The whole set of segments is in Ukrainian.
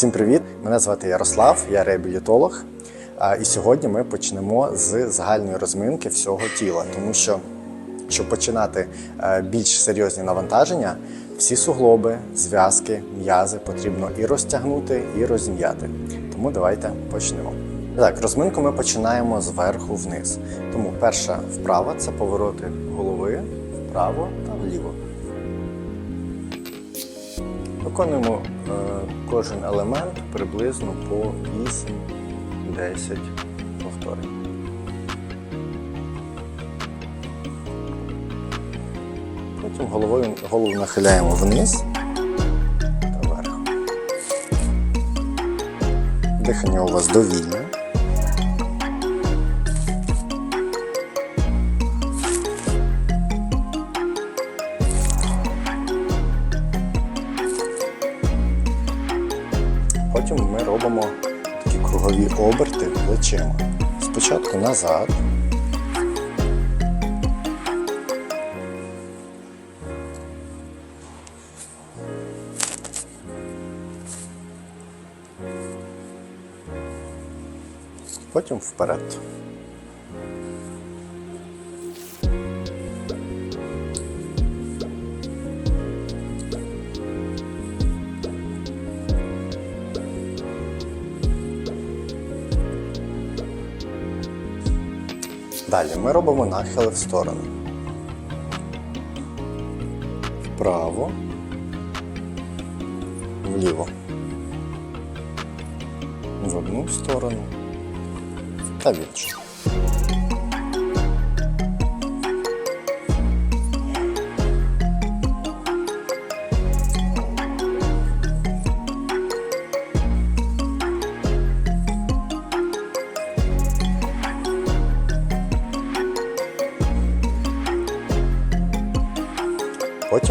Всім привіт! Мене звати Ярослав, я реабілітолог. І сьогодні ми почнемо з загальної розминки всього тіла, тому що щоб починати е, більш серйозні навантаження, всі суглоби, зв'язки, м'язи потрібно і розтягнути, і розім'яти. Тому давайте почнемо. Так, розминку ми починаємо зверху вниз. Тому перша вправа це повороти голови вправо Виконуємо е, кожен елемент приблизно по 8-10 повторень. Потім головою, голову нахиляємо вниз та вверх. Дихання у вас довільне. Потім ми робимо такі кругові оберти плечима. Спочатку назад. Потім вперед. Далі ми робимо нахили в сторону. Вправо,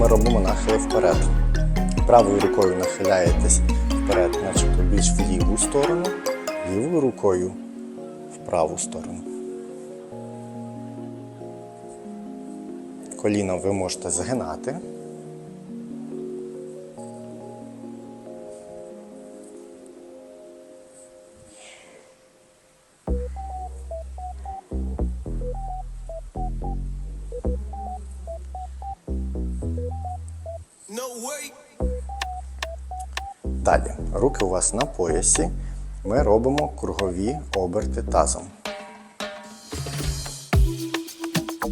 ми робимо нахили вперед. Правою рукою нахиляєтесь вперед, начебто більш в ліву сторону, лівою рукою в праву сторону. Коліно ви можете згинати. Вас на поясі. Ми робимо кругові оберти тазом.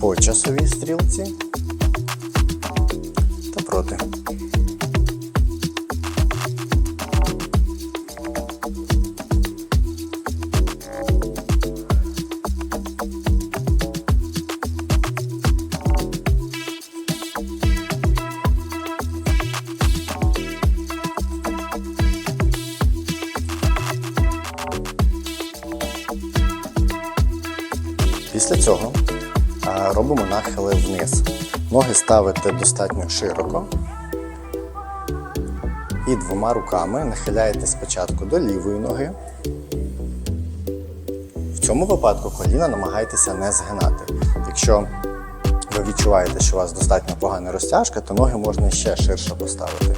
По часовій стрілці та проти. Після цього робимо нахили вниз. Ноги ставите достатньо широко. І двома руками нахиляєте спочатку до лівої ноги. В цьому випадку коліна намагайтеся не згинати. Якщо ви відчуваєте, що у вас достатньо погана розтяжка, то ноги можна ще ширше поставити.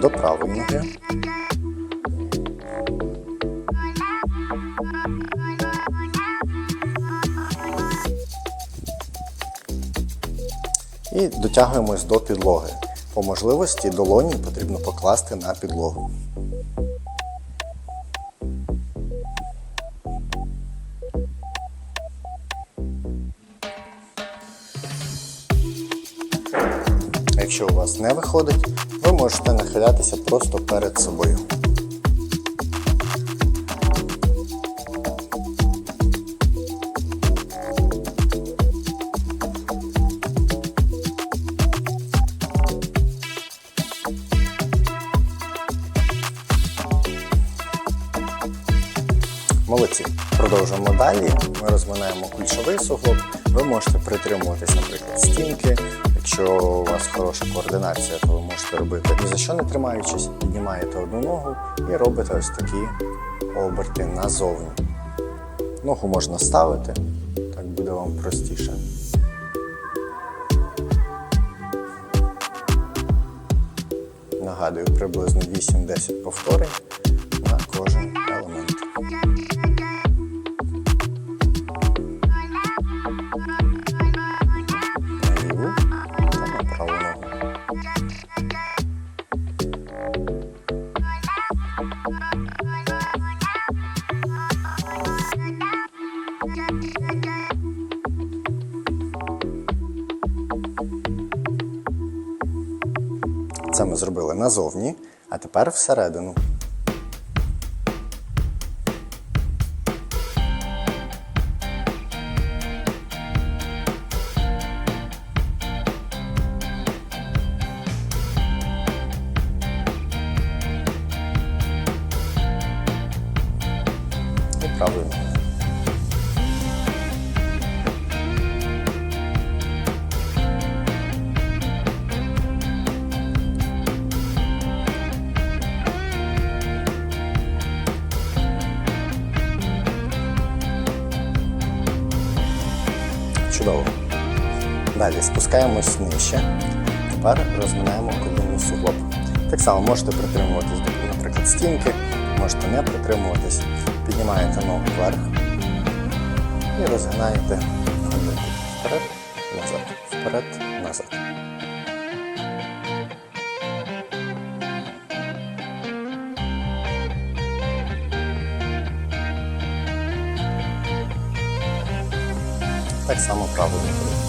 До правої ноги. І дотягуємось до підлоги. По можливості долоні потрібно покласти на підлогу. Якщо у вас не виходить, ви можете нахилятися просто перед собою. Молодці. Продовжуємо далі. Ми розминаємо кульшовий суглоб. Ви можете притримуватись, наприклад, стінки. Якщо у вас хороша координація, то ви можете робити ні за що не тримаючись, піднімаєте одну ногу і робите ось такі оберти назовні. Ногу можна ставити так буде вам простіше. Нагадую, приблизно 8-10 повторень на кожен Це ми зробили назовні, а тепер всередину. Далі спускаємось нижче. Тепер розминаємо колінний суглоб. Так само можете притримуватись до, наприклад, стінки, можете не притримуватись. Піднімаєте ногу вверх і розгинаєте ходити вперед, назад, вперед, назад. Так само правою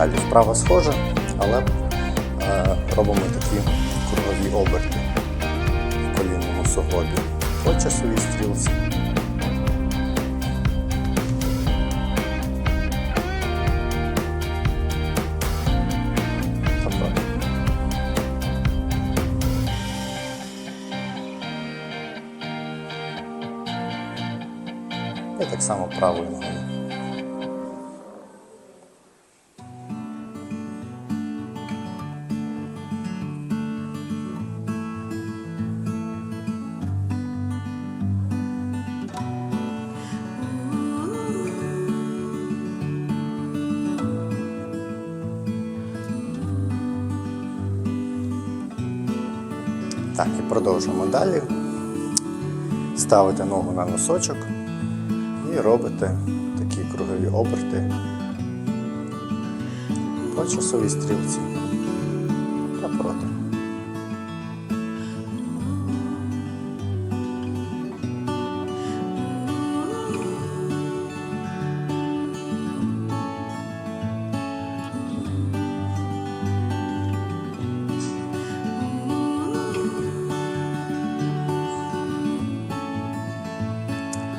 Далі вправо схоже, але е, робимо такі кругові оберти в колінному суглобі по часовій стрілці. І так само правою ногою. Продовжуємо далі. Ставите ногу на носочок і робите такі кругові оберти по часовій стрілці та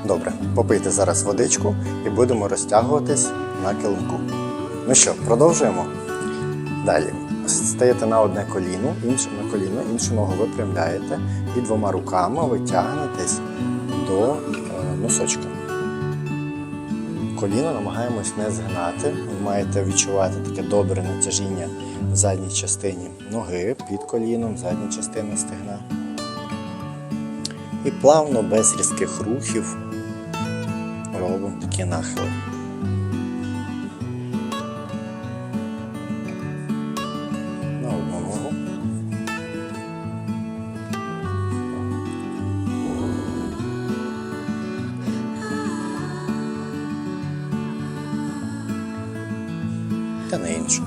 Добре, попийте зараз водичку і будемо розтягуватись на килимку. Ну що, продовжуємо. Далі. Стаєте на одне коліно, інше на коліно, іншу ногу випрямляєте і двома руками витягнетесь до е, носочка. Коліно намагаємось не згинати. Ви маєте відчувати таке добре натяжіння в задній частині ноги, під коліном, задня частина стегна. І плавно, без різких рухів, робимо такі нахили. На одну ногу. Та на іншу.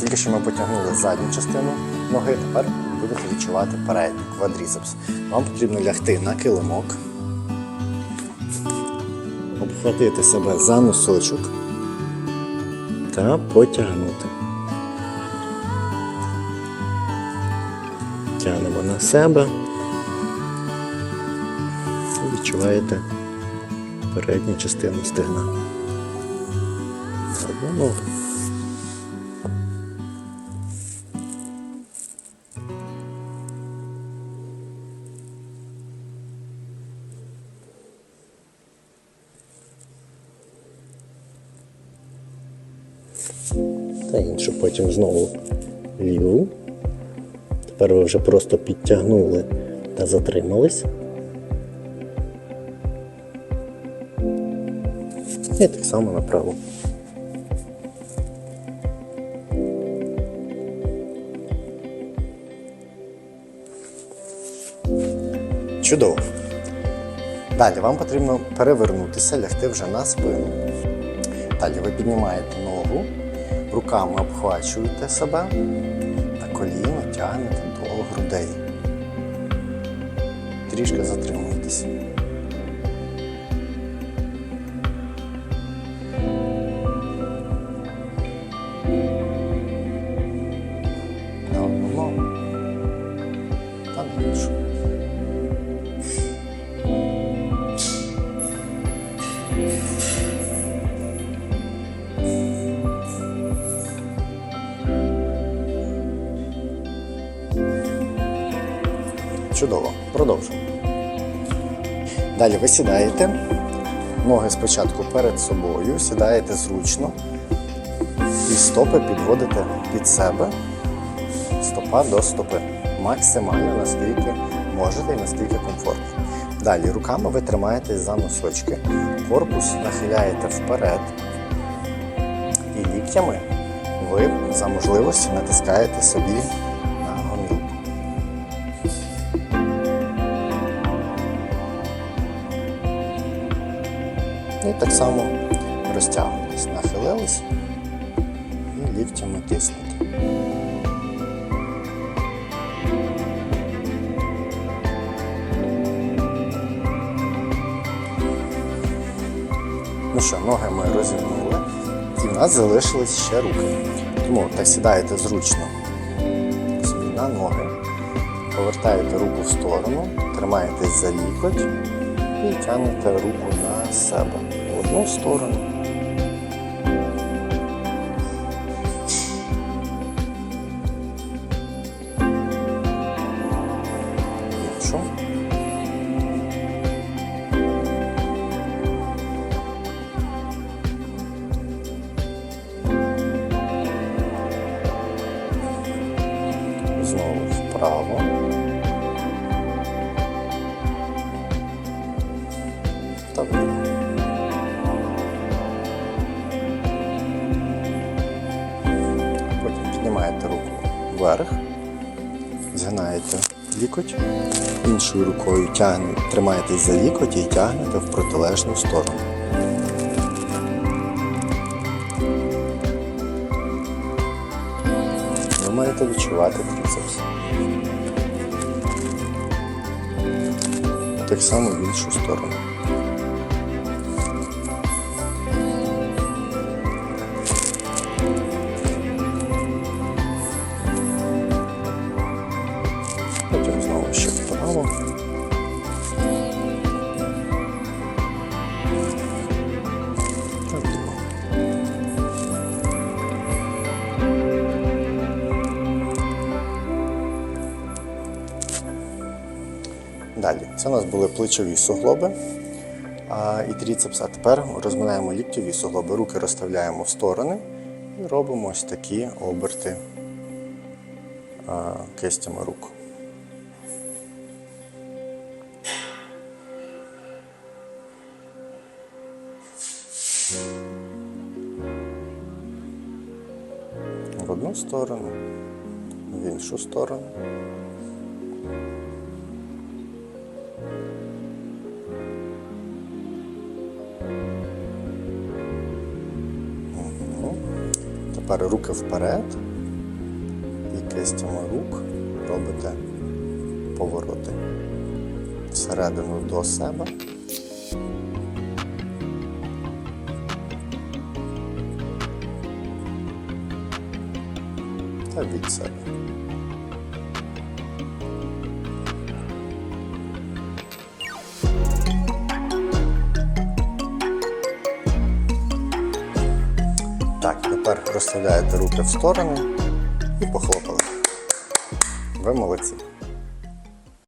Тільки що ми потягнули задню частину ноги, тепер будете відчувати передню квадріцепс. Вам потрібно лягти на килимок, обхватити себе за носочок та потягнути. Тягнемо на себе. І відчуваєте передню частину стегна. Одну ногу. Потім знову ліву. Тепер ви вже просто підтягнули та затримались. І так само направо. Чудово. Далі вам потрібно перевернутися, лягти вже на спину. Далі ви піднімаєте ногу, руками обхвачуєте себе та коліно тягнете до грудей. Трішки затримуєтесь. Чудово, продовжуємо. Далі ви сідаєте, ноги спочатку перед собою, сідаєте зручно. І стопи підводите під себе, стопа до стопи. Максимально наскільки можете і наскільки комфортно. Далі руками ви тримаєтесь за носочки, корпус нахиляєте вперед. І ліктями ви за можливості натискаєте собі І так само розтягуєтесь, нахилились і ліктями тиснете. Ну що, ноги ми розігнули, і в нас залишились ще руки. Тому так сідаєте зручно собі на ноги, повертаєте руку в сторону, тримаєтесь за лікоть і тягнете руку на себе одну сторону. Лікоть, іншою рукою тягнете, тримаєтесь за лікоть і тягнете в протилежну сторону. Ви маєте відчувати трицепс. Так само в іншу сторону. Далі, це у нас були плечові суглоби а, і тріцепс. А тепер розминаємо ліктьові суглоби, руки розставляємо в сторони і робимо ось такі оберти а, кистями рук. В одну сторону, в іншу сторону. Тепер руки вперед і кистями рук робите повороти всередину до себе. Та від себе. Розставляєте руки в сторони і похлопали. Ви молодці.